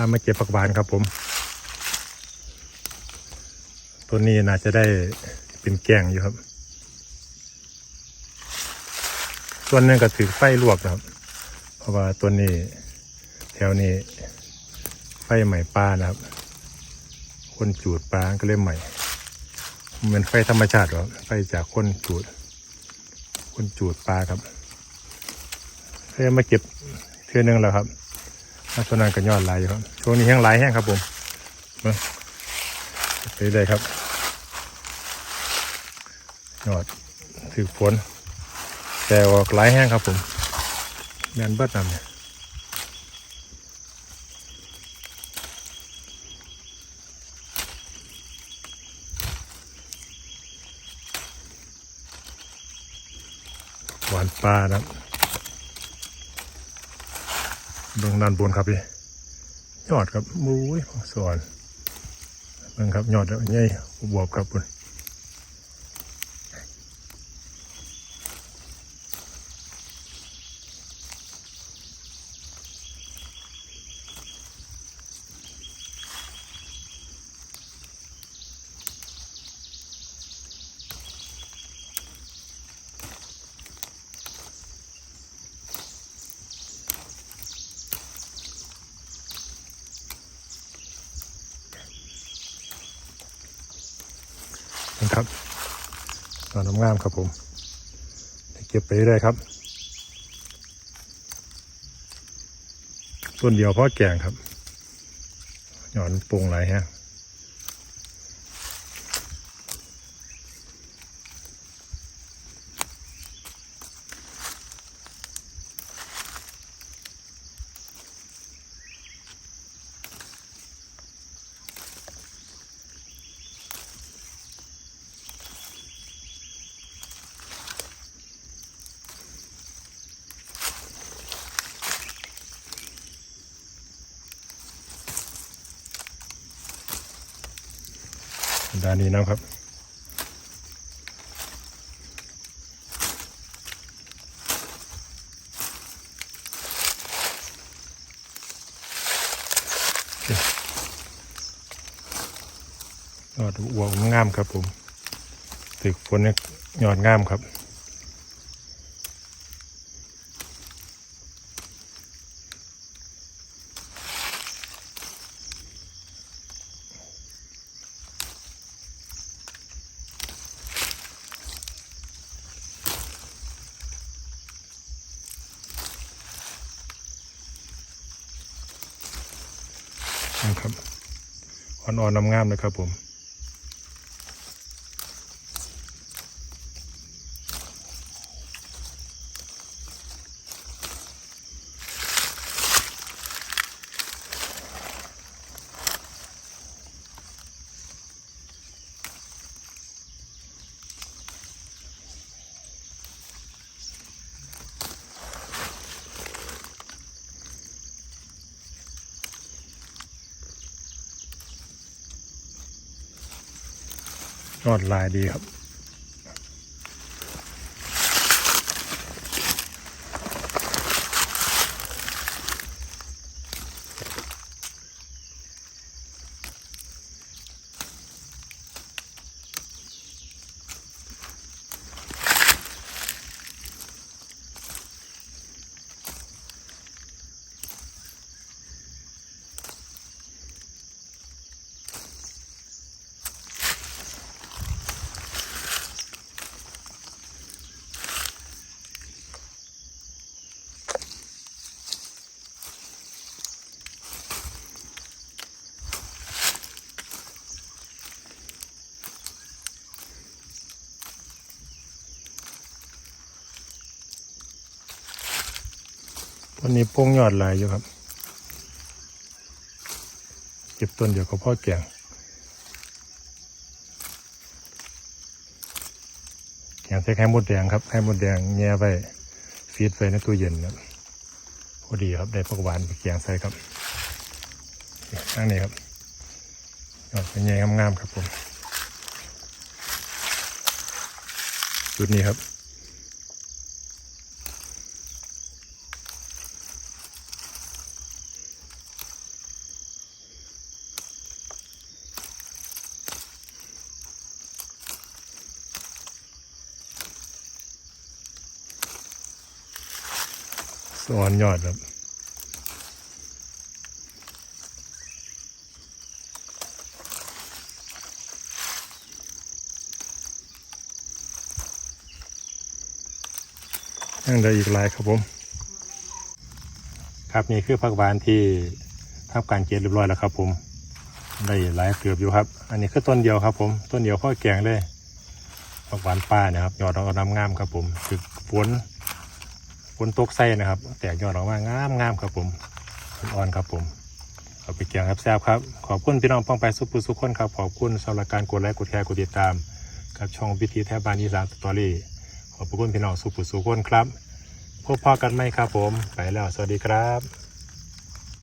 ามาเก็บผักหวานครับผมต้นนี้น่าจะได้เป็นแกงอยู่ครับ ส่วนนึงก็ถือไฟลวกนะครับ เพราะว่าต้นนี้แถวนี้ไฟใหม่ปลานะครับ คนจูดปลาก็เลยใหม่ มันเป็นไฟธรรมชาติหรอไฟจากคนจูด คนจูดปลาครับเพื่อมาเก็บเทือนึงแล้วครับ ช่วงนั้นก็ยอดหลายอยู่ครับช่วงนี้แห้งหลายแห้งครับผมมาไปเลยครับยอดถือฝนแต่ออกหลายแห้งครับผมแมนเบิดนำเนี่ยหวานปลานะครับ เบื้องด้านบนครับพี่ยอดครับมุ้ยสวนเบื้องครับยอดแล้วใหญ่บวบครับคุณ นะครับนอนน้ำงามครับผมเก็บไปเรื่อยครับ ต้นเดียวเพราะแกงครับหย่อนปรุงไรฮะ ด้านนี้นะครับยอดอวบงามครับผมตึกฝนนี่ยยอดงามครับ นะครับอ่อนๆน้ำงามนะครับผม ยอดลายดีครับ ต้นนี้โป้งยอดลายอยู่ครับ เก็บต้นเดียวก็พ่อแก่งแก่งใส่ไข่มดแดงครับไข่มดแดงแง่ไว้ฟีดไว้ในตู้เย็นครับพอดีครับได้ผักหวานไปแก่งใส่ครับนั่งนี่ครับยอดเป็นแง่งามๆครับผมจุดนี้ครับ สอนยอดครับยังได้อีกหลายครับผม ครับนี่คือผักหวานที่ทำการเก็บเรียบร้อยแล้วครับ ผม ได้หลายเกือบอยู่ครับ อันนี้คือต้นเดียวครับ ผมต้นเดียวพ่อแกงเลยผักหวานป้าเนะครับยอดเราก็น้ำงามครับ ผมคือฝน ฝนตกใส่นะครับ แตกยอดออกมางามงามครับผมอ่อนครับผมเอาไปแกงครับแซ่บครับ ขอบคุณพี่น้องป้องไปสุปุสุขคนครับ ขอบคุณสำหรับการกดไลค์กดแชร์กดติดตาม กับช่องวิธีแทบบานอีสานสตอรี่ขอบคุณพี่น้องสุปุสุขคนครับพบพอกันไหมครับผม ไปแล้ว สวัสดีครับ